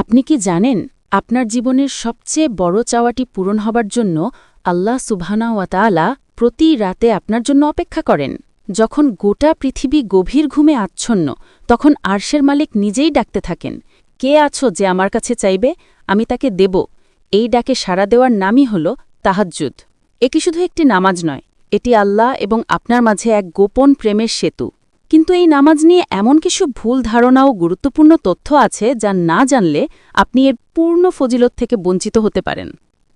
আপনি কি জানেন, আপনার জীবনের সবচেয়ে বড় চাওয়াটি পূরণ হবার জন্য আল্লাহ সুবহানা ওয়াতালা প্রতি রাতে আপনার জন্য অপেক্ষা করেন। যখন গোটা পৃথিবী গভীর ঘুমে আচ্ছন্ন, তখন আরশের মালিক নিজেই ডাকতে থাকেন, কে আছো যে আমার কাছে চাইবে? আমি তাকে দেব। এই ডাকে সাড়া দেওয়ার নামই হল তাহাজ্জুদ। এটি শুধু একটি নামাজ নয়, এটি আল্লাহ এবং আপনার মাঝে এক গোপন প্রেমের সেতু। কিন্তু এই নামাজ নিয়ে এমন কিছু ভুল ধারণা ও গুরুত্বপূর্ণ তথ্য আছে যা না জানলে আপনি এর পূর্ণ ফজিলত থেকে বঞ্চিত হতে পারেন।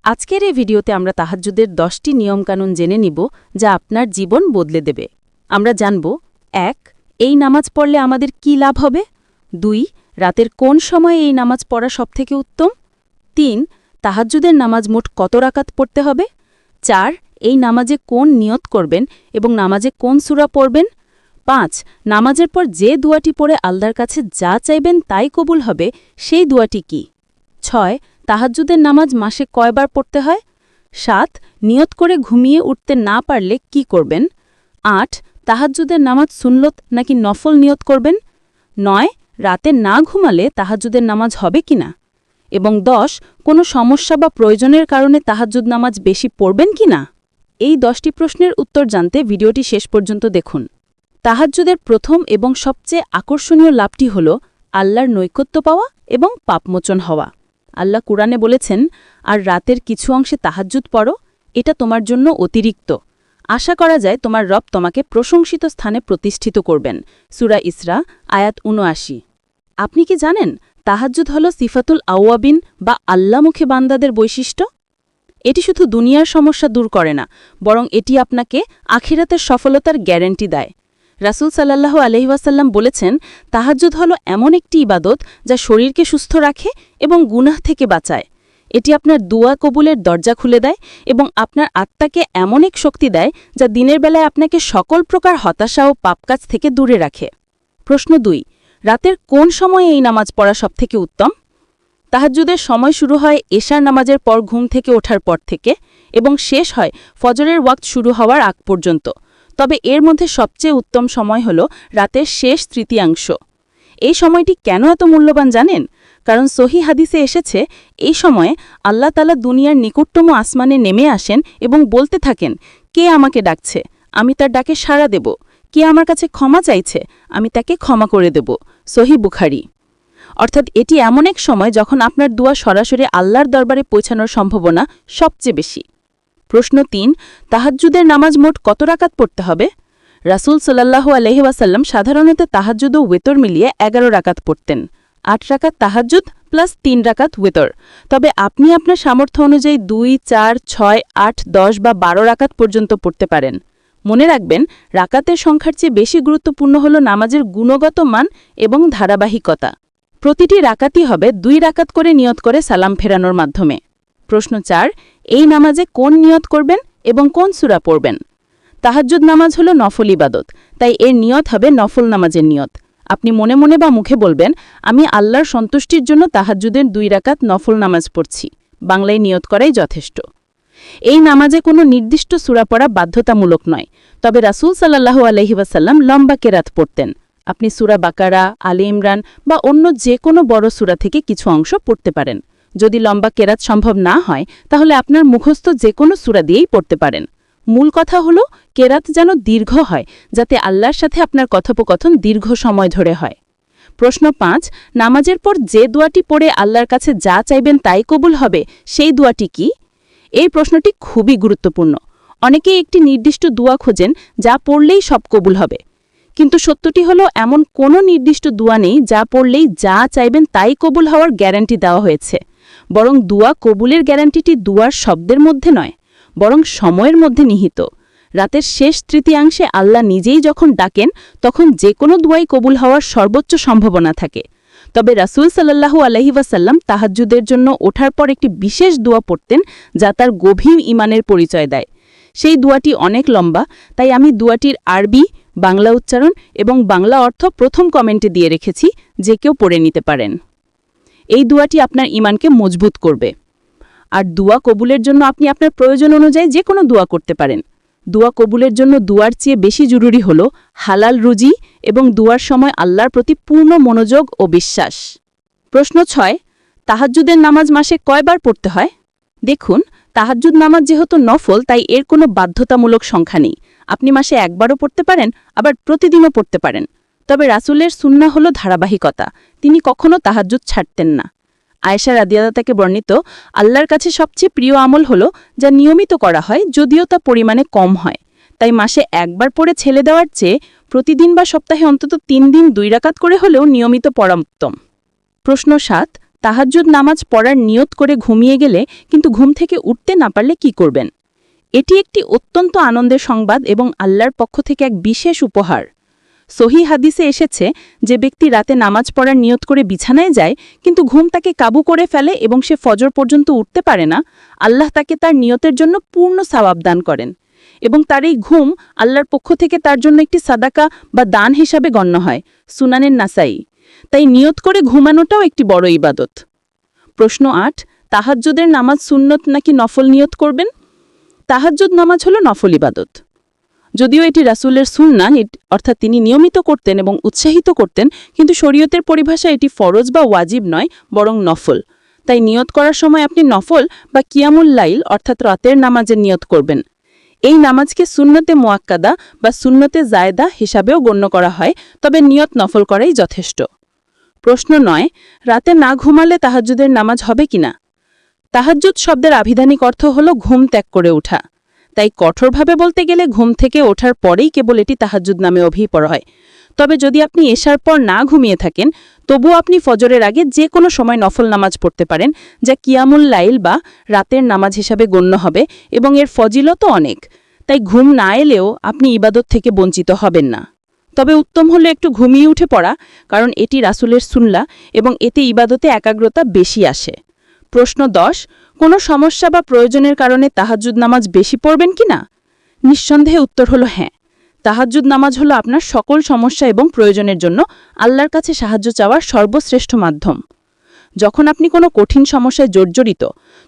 আজকের এই ভিডিওতে আমরা তাহাজ্জুদের দশটি নিয়মকানুন জেনে নিব যা আপনার জীবন বদলে দেবে। আমরা জানব, এক, এই নামাজ পড়লে আমাদের কি লাভ হবে? দুই, রাতের কোন সময়ে এই নামাজ পড়া সবথেকে উত্তম? তিন, তাহাজ্জুদের নামাজ মোট কত রাকাত পড়তে হবে? চার, এই নামাজে কোন নিয়ত করবেন এবং নামাজে কোন সুরা পড়বেন? পাঁচ, নামাজের পর যে দুয়াটি পড়ে আল্লাহর কাছে যা চাইবেন তাই কবুল হবে, সেই দুয়াটি কি? ছয়, তাহাজ্জুদের নামাজ মাসে কয়বার পড়তে হয়? সাত, নিয়ত করে ঘুমিয়ে উঠতে না পারলে কি করবেন? আট, তাহাজ্জুদের নামাজ সুন্নত নাকি নফল নিয়ত করবেন? নয়, রাতে না ঘুমালে তাহাজ্জুদের নামাজ হবে কিনা এবং দশ, কোনো সমস্যা বা প্রয়োজনের কারণে তাহাজ্জুদ নামাজ বেশি পড়বেন কি না? এই দশটি প্রশ্নের উত্তর জানতে ভিডিওটি শেষ পর্যন্ত দেখুন। তাহাজ্জুদের প্রথম এবং সবচেয়ে আকর্ষণীয় লাভটি হল আল্লাহর নৈকত্য পাওয়া এবং পাপমোচন হওয়া। আল্লাহ কুরআনে বলেছেন, আর রাতের কিছু অংশে তাহাজ্জুদ পড়ো, এটা তোমার জন্য অতিরিক্ত। আশা করা যায় তোমার রব তোমাকে প্রশংসিত স্থানে প্রতিষ্ঠিত করবেন। সুরা ইসরা, আয়াত উনআশি আপনি কি জানেন তাহাজ্জুদ হল সিফাতুল আউয়াবিন বা আল্লামুখী বান্দাদের বৈশিষ্ট্য? এটি শুধু দুনিয়ার সমস্যা দূর করে না, বরং এটি আপনাকে আখিরাতের সফলতার গ্যারেন্টি দেয়। রাসুল সাল্লাহ আলহিবাসাল্লাম বলেছেন, তাহাজ্জুদ হল এমন একটি ইবাদত যা শরীরকে সুস্থ রাখে এবং গুনাহ থেকে বাঁচায়। এটি আপনার দুয়া কবুলের দরজা খুলে দেয় এবং আপনার আত্মাকে এমন এক শক্তি দেয় যা দিনের বেলায় আপনাকে সকল প্রকার হতাশা ও পাপকাজ থেকে দূরে রাখে। প্রশ্ন দুই, রাতের কোন সময়ে এই নামাজ পড়া সবথেকে উত্তম? তাহাজ্জুদের সময় শুরু হয় এশার নামাজের পর ঘুম থেকে ওঠার পর থেকে এবং শেষ হয় ফজরের ওয়াক্ত শুরু হওয়ার আগ পর্যন্ত। তবে এর মধ্যে সবচেয়ে উত্তম সময় হল রাতের শেষ তৃতীয়াংশ। এই সময়টি কেন এত মূল্যবান জানেন? কারণ সহি হাদিসে এসেছে, এই সময়ে আল্লাহ তালা দুনিয়ার নিকটতম আসমানে নেমে আসেন এবং বলতে থাকেন, কে আমাকে ডাকছে? আমি তার ডাকে সাড়া দেব। কে আমার কাছে ক্ষমা চাইছে? আমি তাকে ক্ষমা করে দেব। সহি বুখারি। অর্থাৎ এটি এমন এক সময় যখন আপনার দুয়া সরাসরি আল্লাহর দরবারে পৌঁছানোর সম্ভাবনা সবচেয়ে বেশি। প্রশ্ন তিন, তাহাজ্জুদের নামাজ মোট কত রাকাত পড়তে হবে? রাসুল সাল্লাহু আলহিবাসাল্লাম সাধারণত তাহাজ্জুদ ও ওয়েতর মিলিয়ে এগারো রাকাত পড়তেন। আট রাকাত তাহাজ্জুদ প্লাস তিন রাকাত ওয়েতর। তবে আপনি আপনার সামর্থ্য অনুযায়ী দুই, চার, ছয়, আট, দশ বা বারো রাকাত পর্যন্ত পড়তে পারেন। মনে রাখবেন, রাকাতের সংখ্যার চেয়ে বেশি গুরুত্বপূর্ণ হল নামাজের গুণগত মান এবং ধারাবাহিকতা। প্রতিটি রাকাতই হবে দুই রাকাত করে নিয়ত করে সালাম ফেরানোর মাধ্যমে। প্রশ্ন চার এই নামাজে কোন নিয়ত করবেন এবং কোন সুরা পড়বেন? তাহাজ্জুদ নামাজ হল নফল ইবাদত, তাই এর নিয়ত হবে নফল নামাজের নিয়ত। আপনি মনে মনে বা মুখে বলবেন, আমি আল্লাহর সন্তুষ্টির জন্য তাহাজ্জুদের দুই রাকাত নফল নামাজ পড়ছি। বাংলায় নিয়ত করাই যথেষ্ট। এই নামাজে কোনো নির্দিষ্ট সুরা পড়া বাধ্যতামূলক নয়, তবে রাসুল সাল্লাহু আলহিবাসাল্লাম লম্বা কেরাত পড়তেন। আপনি সুরা বাকারা, আলে ইমরান বা অন্য যে কোনো বড় সুরা থেকে কিছু অংশ পড়তে পারেন। যদি লম্বা কেরাত সম্ভব না হয়, তাহলে আপনার মুখস্থ যে কোনো সুরা দিয়েই পড়তে পারেন। মূল কথা হল, কেরাত যেন দীর্ঘ হয়, যাতে আল্লাহর সাথে আপনার কথোপকথন দীর্ঘ সময় ধরে হয়। প্রশ্ন পাঁচ, নামাজের পর যে দোয়াটি পড়ে আল্লাহর কাছে যা চাইবেন তাই কবুল হবে, সেই দোয়াটি কি? এই প্রশ্নটি খুবই গুরুত্বপূর্ণ। অনেকেই একটি নির্দিষ্ট দোয়া খোঁজেন, যা পড়লেই সব কবুল হবে। কিন্তু সত্যটি হলো, এমন কোনো নির্দিষ্ট দোয়া নেই, যা পড়লেই যা চাইবেন তাই কবুল হওয়ার গ্যারান্টি দেওয়া হয়েছে। বরং দুয়া কবুলের গ্যারান্টিটি দুয়ার শব্দের মধ্যে নয়, বরং সময়ের মধ্যে নিহিত। রাতের শেষ তৃতীয়াংশে আল্লাহ নিজেই যখন ডাকেন, তখন যে কোনো দুয়াই কবুল হওয়ার সর্বোচ্চ সম্ভাবনা থাকে। তবে রাসুল সাল্লাহু আলহিবাসাল্লাম তাহাজ্জুদের জন্য ওঠার পর একটি বিশেষ দোয়া পড়তেন, যা তার গভীর ইমানের পরিচয় দেয়। সেই দুয়াটি অনেক লম্বা, তাই আমি দুয়াটির আরবি, বাংলা উচ্চারণ এবং বাংলা অর্থ প্রথম কমেন্টে দিয়ে রেখেছি, যে কেউ পড়ে নিতে পারেন। এই দুয়াটি আপনার ইমানকে মজবুত করবে। আর দুয়া কবুলের জন্য আপনি আপনার প্রয়োজন অনুযায়ী যে কোনো দোয়া করতে পারেন। দুয়া কবুলের জন্য দুয়ার চেয়ে বেশি জরুরি হল হালাল রুজি এবং দুয়ার সময় আল্লাহর প্রতি পূর্ণ মনোযোগ ও বিশ্বাস। প্রশ্ন ছয়, তাহাজ্জুদের নামাজ মাসে কয়বার পড়তে হয়? দেখুন, তাহাজ্জুদ নামাজ যেহেতু নফল, তাই এর কোনো বাধ্যতামূলক সংখ্যা নেই। আপনি মাসে একবারও পড়তে পারেন, আবার প্রতিদিনও পড়তে পারেন। তবে রাসূলের সুন্না হল ধারাবাহিকতা। তিনি কখনো তাহাজ্জুদ ছাড়তেন না। আয়েশা রাদিয়াদা তাকে বর্ণিত, আল্লাহর কাছে সবচেয়ে প্রিয় আমল হল যা নিয়মিত করা হয়, যদিও তা পরিমাণে কম হয়। তাই মাসে একবার পড়ে ছেলে দেওয়ার চেয়ে প্রতিদিন বা সপ্তাহে অন্তত তিন দিন দুই রাকাত করে হলেও নিয়মিত পড়া উত্তম। প্রশ্ন সাত, তাহাজ্জুদ নামাজ পড়ার নিয়ত করে ঘুমিয়ে গেলে কিন্তু ঘুম থেকে উঠতে না পারলে কি করবেন? এটি একটি অত্যন্ত আনন্দের সংবাদ এবং আল্লাহর পক্ষ থেকে এক বিশেষ উপহার। সহি হাদিসে এসেছে যে ব্যক্তি রাতে নামাজ পড়ার নিয়ত করে বিছানায় যায়, কিন্তু ঘুম তাকে কাবু করে ফেলে এবং সে ফজর পর্যন্ত উঠতে পারে না, আল্লাহ তাকে তার নিয়তের জন্য পূর্ণ সাওয়াব দান করেন এবং তার এই ঘুম আল্লাহর পক্ষ থেকে তার জন্য একটি সাদাকা বা দান হিসাবে গণ্য হয়, সুনানের নাসাই। তাই নিয়ত করে ঘুমানোটাও একটি বড় ইবাদত। প্রশ্ন আট, তাহাজ্জুদের নামাজ সুন্নত নাকি নফল নিয়ত করবেন? তাহাজ্জুদ নামাজ হল নফল ইবাদত। যদিও এটি রাসূলের এট- অর্থাৎ তিনি নিয়মিত করতেন এবং উৎসাহিত করতেন, কিন্তু শরীয়তের পরিভাষা এটি ফরজ বা ওয়াজিব নয়, বরং নফল। তাই নিয়ত করার সময় আপনি নফল বা কিয়ামুল লাইল, অর্থাৎ রাতের নামাজের নিয়ত করবেন। এই নামাজকে সুন্নতে মোয়াক্কাদা বা সুন্নতে জায়দা হিসাবেও গণ্য করা হয়, তবে নিয়ত নফল করাই যথেষ্ট। প্রশ্ন নয়, রাতে না ঘুমালে তাহাজ্জুদের নামাজ হবে কিনা? তাহাজ্জুদ শব্দের আভিধানিক অর্থ হল ঘুম ত্যাগ করে ওঠা। তাই কঠোরভাবে বলতে গেলে ঘুম থেকে ওঠার পরেই কেবল এটি তাহাজ্জুদ নামে অভিপর হয়। তবে যদি আপনি এশার পর না ঘুমিয়ে থাকেন, তবুও আপনি ফজরের আগে যে কোনো সময় নফল নামাজ পড়তে পারেন, যা কিয়ামুল লাইল বা রাতের নামাজ হিসাবে গণ্য হবে এবং এর ফজিলতও অনেক। তাই ঘুম না এলেও আপনি ইবাদত থেকে বঞ্চিত হবেন না। তবে উত্তম হলো একটু ঘুমিয়ে উঠে পড়া, কারণ এটি রাসূলের সুন্লা এবং এতে ইবাদতে একাগ্রতা বেশি আসে। প্রশ্ন দশ, কোনো সমস্যা বা প্রয়োজনের কারণে তাহাজ্জুদ নামাজ বেশি পড়বেন কি না? নিঃসন্দেহে উত্তর হলো হ্যাঁ। তাহাজ্জুদ নামাজ হলো আপনার সকল সমস্যা এবং প্রয়োজনের জন্য আল্লাহর কাছে সাহায্য চাওয়ার সর্বশ্রেষ্ঠ মাধ্যম। যখন আপনি কোনো কঠিন সমস্যায় জর্জরিত,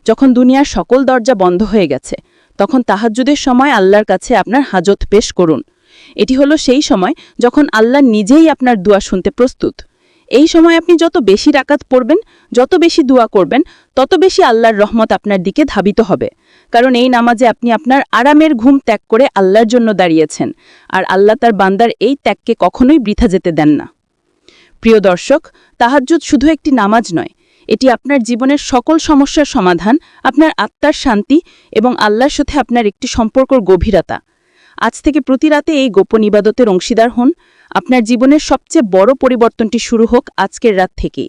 যখন দুনিয়ার সকল দরজা বন্ধ হয়ে গেছে, তখন তাহাজ্জুদের সময় আল্লাহর কাছে আপনার হাজত পেশ করুন। এটি হলো সেই সময় যখন আল্লাহ নিজেই আপনার দোয়া শুনতে প্রস্তুত। এই সময় আপনি যত বেশি রাকাত পড়বেন, যত বেশি দোয়া করবেন, তত বেশি আল্লাহর রহমত আপনার দিকে ধাবিত হবে। কারণ এই নামাজে আপনি আপনার আরামের ঘুম ত্যাগ করে আল্লাহর জন্য দাঁড়িয়েছেন। আর আল্লাহ তার বান্দার এই ত্যাগকে কখনোই বৃথা যেতে দেন না। প্রিয় দর্শক, তাহাজ্জুদ শুধু একটি নামাজ নয়। এটি আপনার জীবনের সকল সমস্যার সমাধান, আপনার আত্মার শান্তি এবং আল্লাহর সাথে আপনার একটি সম্পর্কর গভীরতা। আজ থেকে প্রতি রাতে এই গোপন ইবাদতের অংশীদার হন। আপনার জীবনের সবচেয়ে বড় পরিবর্তনটি শুরু হোক আজকের রাত থেকেই।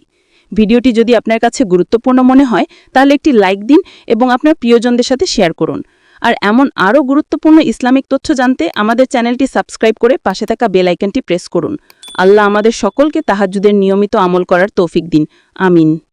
ভিডিওটি যদি আপনার কাছে গুরুত্বপূর্ণ মনে হয়, তাহলে একটি লাইক দিন এবং আপনার প্রিয়জনদের সাথে শেয়ার করুন। আর এমন আরও গুরুত্বপূর্ণ ইসলামিক তথ্য জানতে আমাদের চ্যানেলটি সাবস্ক্রাইব করে পাশে থাকা বেল প্রেস করুন। আল্লাহ আমাদের সকলকে তাহাজ্জুদের নিয়মিত আমল করার তৌফিক দিন। আমিন।